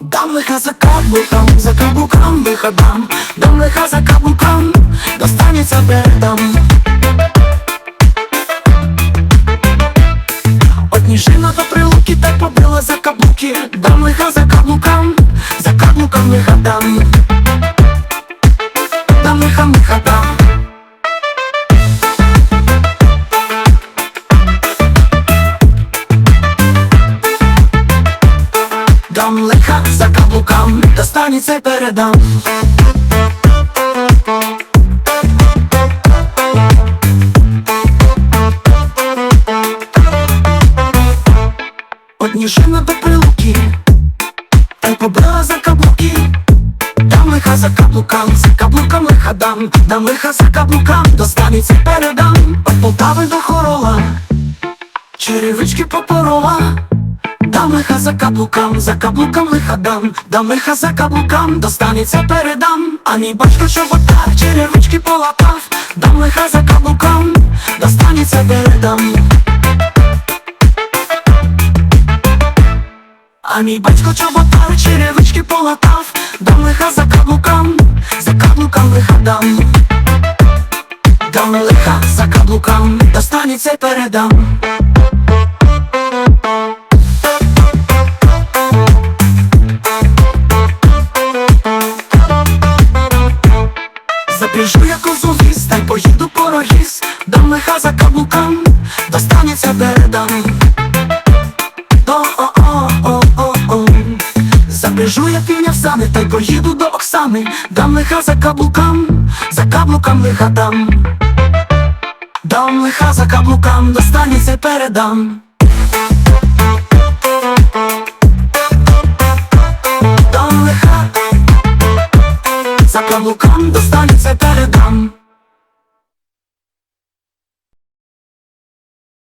Дам лиха за каблуком, за каблуком виходам, дам лиха за каблуком, достанеться передам. Одніжина до прилуки так побила за каблуки, дам лиха за каблуком, за каблуком лиха Дам лиха за каблуком, достанеться й передам. Одніжина до прилуки, та й побила за каблуки. Дам лиха за каблукам, за каблуком лиха дам, дам лиха за каблукам, достанеться й передам. От Полтави до хорола, черевички попорола. Дам лиха за каблукам, за каблуком лиха дам, дам лиха за каблукам, достанеться передам. А мій батько чоботар, черевички полапав, дам лиха за каблукам, достанеться передам. А мій батько чоботар, черевички полатав, дам лиха за каблукам, за каблукам лиха дам. Дам лиха за каблукам, достанеться передам. Запряжу я козу та й поїду по рогіз, дам лиха за каблукам, достанеться передам. До о о о о о Запряжу я півня в сани, та й поїду до Оксани, дам лиха за каблукам, за каблукам лиха дам. Дам лиха за каблукам, достанеться передам. Каблукам, достанеться передам.